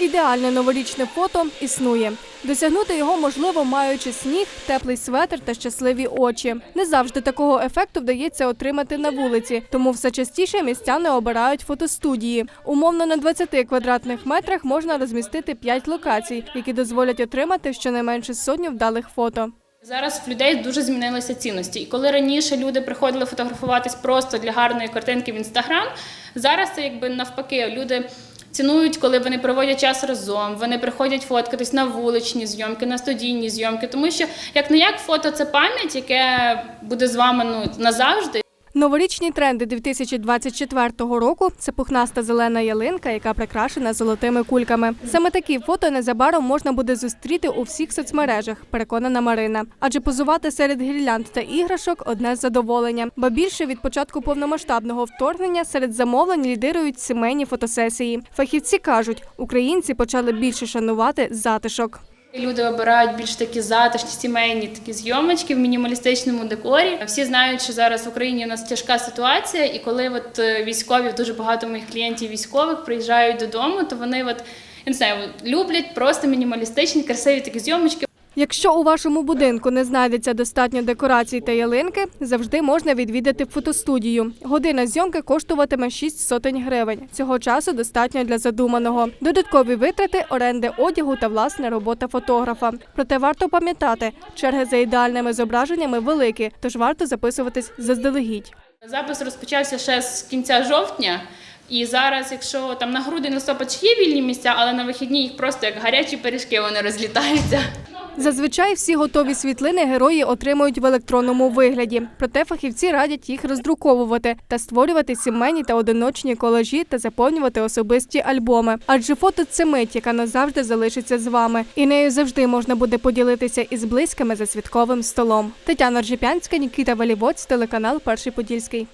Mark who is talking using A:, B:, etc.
A: ідеальне новорічне фото існує. Досягнути його можливо, маючи сніг, теплий светр та щасливі очі. Не завжди такого ефекту вдається отримати на вулиці, тому все частіше містяни обирають фотостудії. Умовно на 20 квадратних метрах можна розмістити 5 локацій, які дозволять отримати щонайменше сотню вдалих фото.
B: Зараз в людей дуже змінилися цінності. І коли раніше люди приходили фотографуватись просто для гарної картинки в інстаграм, зараз це якби навпаки. Люди цінують, коли вони проводять час разом, вони приходять фоткатись на вуличні зйомки, на студійні зйомки, тому що як не як фото це пам'ять, яке буде з вами ну назавжди.
A: Новорічні тренди 2024 року це пухнаста зелена ялинка, яка прикрашена золотими кульками. Саме такі фото незабаром можна буде зустріти у всіх соцмережах, переконана Марина. Адже позувати серед гірлянд та іграшок одне з задоволення. Ба більше від початку повномасштабного вторгнення серед замовлень лідирують сімейні фотосесії. Фахівці кажуть, українці почали більше шанувати затишок.
B: Люди обирають більш такі затишні сімейні такі зйомочки в мінімалістичному декорі. Всі знають, що зараз в Україні у нас тяжка ситуація, і коли от е, військові дуже багато моїх клієнтів військових приїжджають додому, то вони от я не знаю, люблять просто мінімалістичні, красиві такі зйомочки.
A: Якщо у вашому будинку не знайдеться достатньо декорацій та ялинки, завжди можна відвідати фотостудію. Година зйомки коштуватиме 6 сотень гривень. Цього часу достатньо для задуманого. Додаткові витрати, оренди одягу та власна робота фотографа. Проте варто пам'ятати, черги за ідеальними зображеннями великі, тож варто записуватись заздалегідь.
B: Запис розпочався ще з кінця жовтня. І зараз, якщо там на грудень листопад є вільні місця, але на вихідні їх просто як гарячі пиріжки вони розлітаються.
A: Зазвичай всі готові світлини герої отримують в електронному вигляді. Проте фахівці радять їх роздруковувати та створювати сімейні та одиночні колажі та заповнювати особисті альбоми. Адже фото це мить, яка назавжди залишиться з вами, і нею завжди можна буде поділитися із близькими за святковим столом. Тетяна Ржепянська, Нікіта Валівоць, телеканал Перший Подільський.